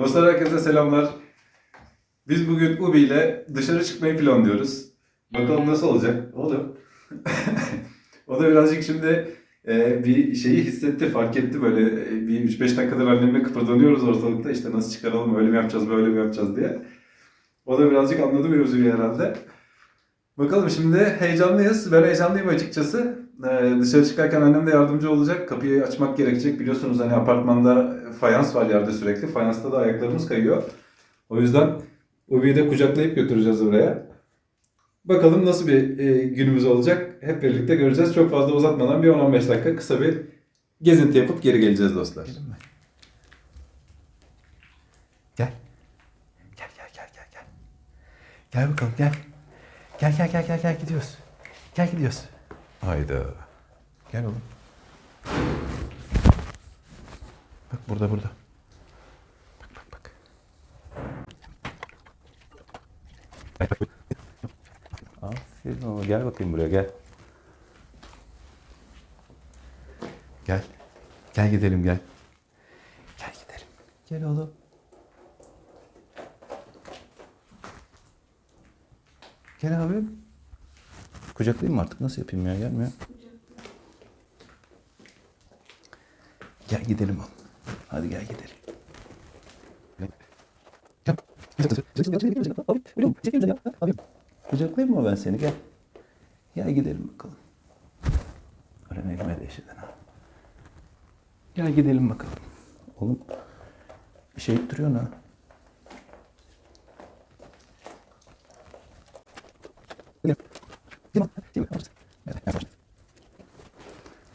Dostlar herkese selamlar. Biz bugün Ubi ile dışarı çıkmayı planlıyoruz. Bakalım nasıl olacak? Oğlum. o da birazcık şimdi e, bir şeyi hissetti, fark etti böyle e, bir 3-5 dakikadır annemle kıpırdanıyoruz ortalıkta işte nasıl çıkaralım, öyle mi yapacağız, böyle mi yapacağız diye. O da birazcık anladı mevzuyu herhalde. Bakalım şimdi heyecanlıyız. Ben heyecanlıyım açıkçası. Ee, dışarı çıkarken annem de yardımcı olacak. Kapıyı açmak gerekecek. Biliyorsunuz hani apartmanda fayans var yerde sürekli. Fayansta da ayaklarımız kayıyor. O yüzden Ubi'yi de kucaklayıp götüreceğiz oraya. Bakalım nasıl bir e, günümüz olacak. Hep birlikte göreceğiz. Çok fazla uzatmadan bir 10-15 dakika kısa bir gezinti yapıp geri geleceğiz dostlar. Gel. Gel gel gel gel gel. Gel bakalım gel. Gel gel gel gel gel gidiyoruz. Gel gidiyoruz. Hayda. Gel oğlum. Bak burada burada. Bak bak bak. Aferin oğlum. Gel bakayım buraya gel. Gel. Gel gidelim gel. Gel gidelim. Gel oğlum. Gel abim. Kucaklayayım mı artık? Nasıl yapayım ya? Gelmiyor. Gel gidelim oğlum. Hadi gel gidelim. Gel. Kucaklayayım mı ben seni? Gel. Gel gidelim bakalım. Öğrenelim hadi eşiden ha. Gel gidelim bakalım. Oğlum şey duruyor ha.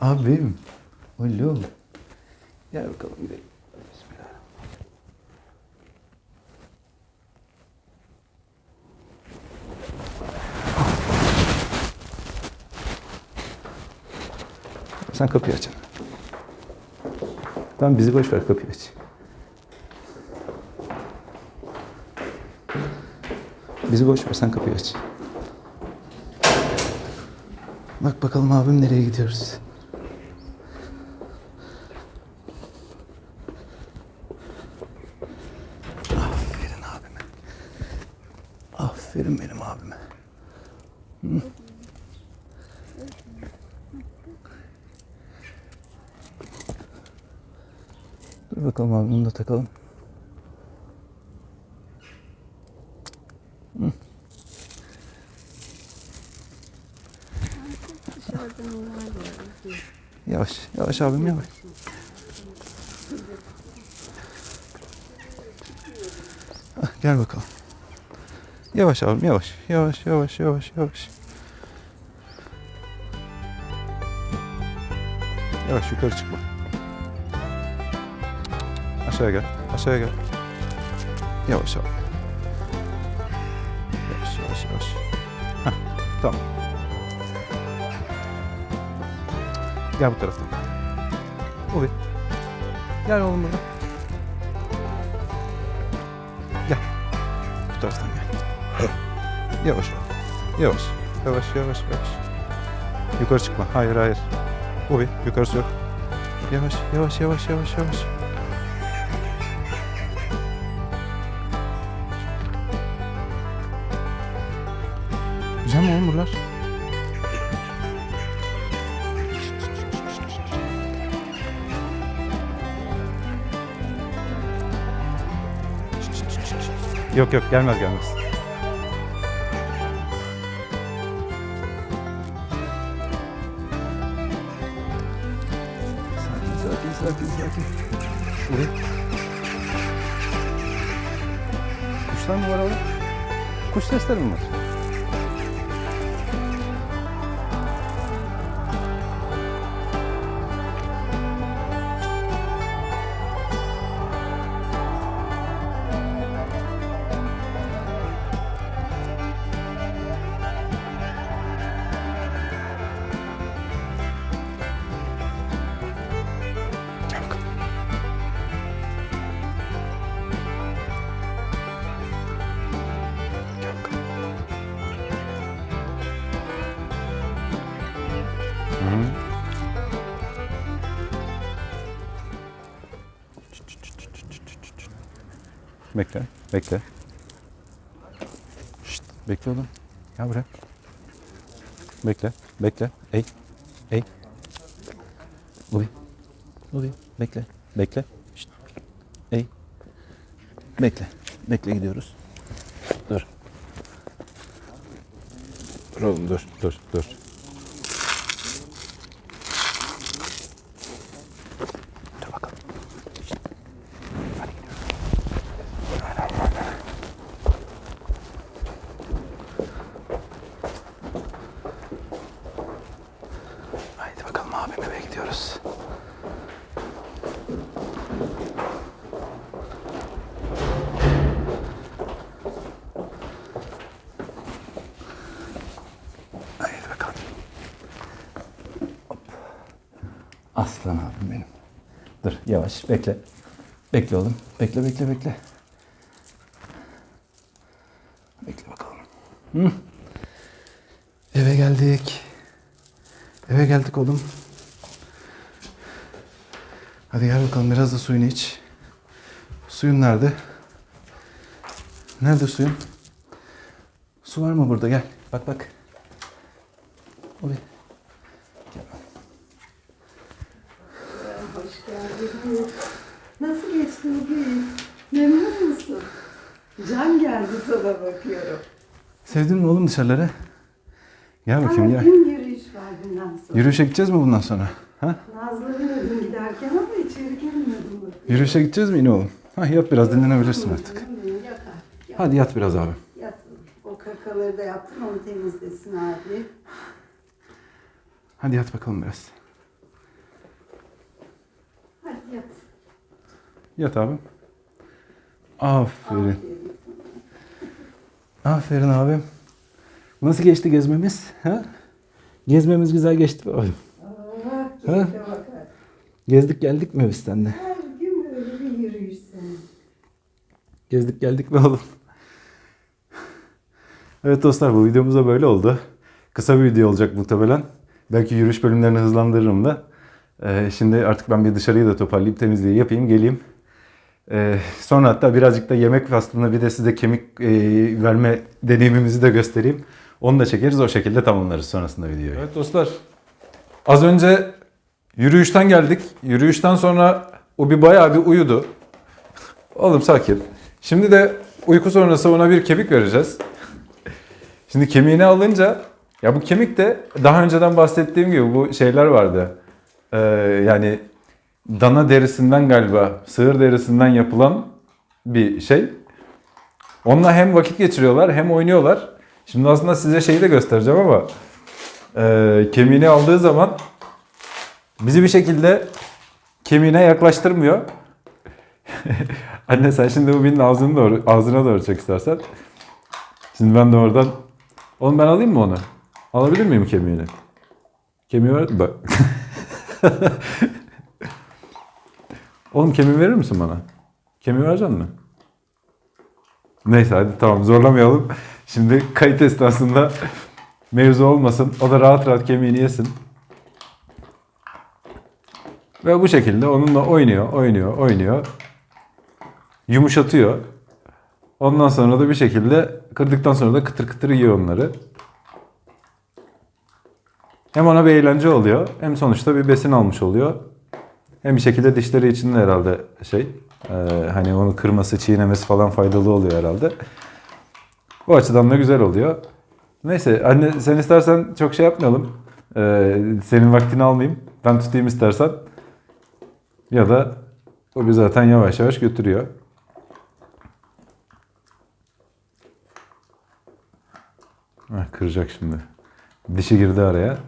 Abim. Oğlum. Gel bakalım gidelim. Sen kapıyı aç. Tamam bizi boş ver kapıyı aç. Bizi boş ver sen kapıyı aç. Bak bakalım abim nereye gidiyoruz. Aferin abime. Aferin benim abime. Hı. Dur bakalım abi bunu da takalım. Dışarıda neler var? Yavaş, abim yavaş. Ah, gel bakalım. Yavaş abim yavaş. Yavaş yavaş yavaş yavaş. Yavaş yukarı çıkma. Aşağıya gel. Aşağıya gel. Yavaş abi. Yavaş yavaş yavaş. Heh, tamam. Gel bu taraftan. Ubi. Gel oğlum burada. Gel. Bu taraftan gel. Yavaş. Yavaş. Yavaş yavaş yavaş. Yukarı çıkma. Hayır hayır. Ubi yukarısı yok. Yavaş yavaş yavaş yavaş yavaş. Güzel mi oğlum buralar? Yok yok gelmez gelmez. Sakin sakin sakin sakin. Şuraya. Kuşlar mı var orada? Kuş sesleri mi var? Bekle. Bekle. Şşt, bekle oğlum. Gel buraya. Bekle. Bekle. Ey. Ey. Uy. Uy. Bekle. Bekle. Şşt. Ey. Bekle. Bekle gidiyoruz. Dur. Dur oğlum. Dur. Dur. Dur bakalım. Şşt. Hadi gidiyoruz. Haydi bakalım abim eve gidiyoruz. Haydi bakalım. Hop. Aslan abim benim. Dur yavaş bekle. Bekle oğlum. Bekle bekle bekle. Bekle bakalım. Hı. Eve geldik. Eve geldik oğlum. Hadi gel bakalım biraz da suyunu iç. Suyun nerede? Nerede suyun? Su var mı burada? Gel. Bak bak. Gel. Hoş geldin. Nasıl geçti bugün? Memnun musun? Can geldi sana bakıyorum. Sevdin mi oğlum dışarıları? Gel bakayım Ama gel. gün yürüyüş var bundan sonra. Yürüyüşe gideceğiz mi bundan sonra? Ha? Ödüm giderken ama. Yürüyüşe gideceğiz mi yine oğlum? Ha yat biraz dinlenebilirsin artık. Yat, Hadi yat biraz abi. yatın. O kakaları da yaptın onu temizlesin abi. Hadi yat bakalım biraz. Hadi yat. Yat abi. Aferin. Aferin. Aferin abim. Nasıl geçti gezmemiz? Ha? Gezmemiz güzel geçti mi oğlum? Ha? Gezdik geldik mi biz seninle? Her gün böyle bir yürüyüş senin. Gezdik geldik mi oğlum? Evet dostlar bu videomuz da böyle oldu. Kısa bir video olacak muhtemelen. Belki yürüyüş bölümlerini hızlandırırım da. Ee, şimdi artık ben bir dışarıyı da toparlayıp temizliği yapayım geleyim. Ee, sonra hatta birazcık da yemek faslında bir de size kemik e, verme deneyimimizi de göstereyim. Onu da çekeriz o şekilde tamamlarız sonrasında videoyu. Evet dostlar az önce yürüyüşten geldik. Yürüyüşten sonra o bir bayağı bir uyudu. Oğlum sakin. Şimdi de uyku sonrası ona bir kemik vereceğiz. Şimdi kemiğini alınca ya bu kemik de daha önceden bahsettiğim gibi bu şeyler vardı. Ee, yani dana derisinden galiba sığır derisinden yapılan bir şey. Onunla hem vakit geçiriyorlar hem oynuyorlar. Şimdi aslında size şeyi de göstereceğim ama e, kemiğini aldığı zaman bizi bir şekilde kemiğine yaklaştırmıyor. Anne sen şimdi bu binin ağzını doğru, ağzına doğru çek istersen. Şimdi ben de oradan... Oğlum ben alayım mı onu? Alabilir miyim kemiğini? Kemiği ver... Oğlum kemiği verir misin bana? Kemiği verecek mi? Neyse hadi tamam zorlamayalım. Şimdi kayıt esnasında mevzu olmasın. O da rahat rahat kemiğini yesin. Ve bu şekilde onunla oynuyor, oynuyor, oynuyor yumuşatıyor. Ondan sonra da bir şekilde kırdıktan sonra da kıtır kıtır yiyor onları. Hem ona bir eğlence oluyor hem sonuçta bir besin almış oluyor. Hem bir şekilde dişleri için de herhalde şey e, hani onu kırması çiğnemesi falan faydalı oluyor herhalde. O açıdan da güzel oluyor. Neyse anne sen istersen çok şey yapmayalım. E, senin vaktini almayayım. Ben tutayım istersen. Ya da o bir zaten yavaş yavaş götürüyor. Heh, kıracak şimdi. Dişi girdi araya.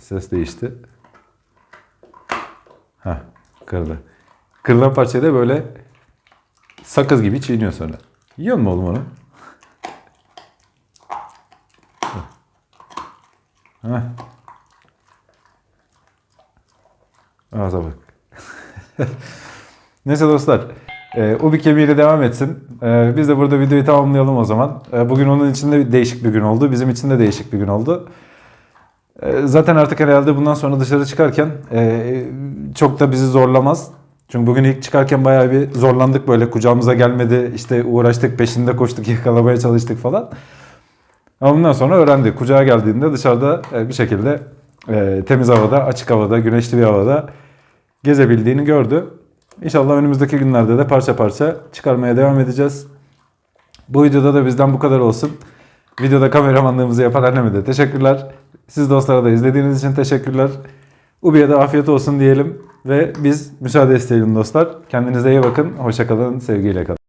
Ses değişti. Ha, kırdı. Kırılan parçayı da böyle sakız gibi çiğniyor sonra. Yiyor mu oğlum onu? Heh. Ağza bak. Neyse dostlar. E, Ubi kemiğiyle devam etsin. E, biz de burada videoyu tamamlayalım o zaman. E, bugün onun için de değişik bir gün oldu. Bizim için de değişik bir gün oldu. E, zaten artık herhalde bundan sonra dışarı çıkarken e, çok da bizi zorlamaz. Çünkü bugün ilk çıkarken bayağı bir zorlandık böyle kucağımıza gelmedi. işte uğraştık peşinde koştuk yakalamaya çalıştık falan. Ama bundan sonra öğrendik. Kucağa geldiğinde dışarıda e, bir şekilde e, temiz havada, açık havada, güneşli bir havada gezebildiğini gördü. İnşallah önümüzdeki günlerde de parça parça çıkarmaya devam edeceğiz. Bu videoda da bizden bu kadar olsun. Videoda kameramanlığımızı yapan anneme de teşekkürler. Siz dostlara da izlediğiniz için teşekkürler. Ubi'ye de afiyet olsun diyelim ve biz müsaade isteyelim dostlar. Kendinize iyi bakın. Hoşçakalın. Sevgiyle kalın.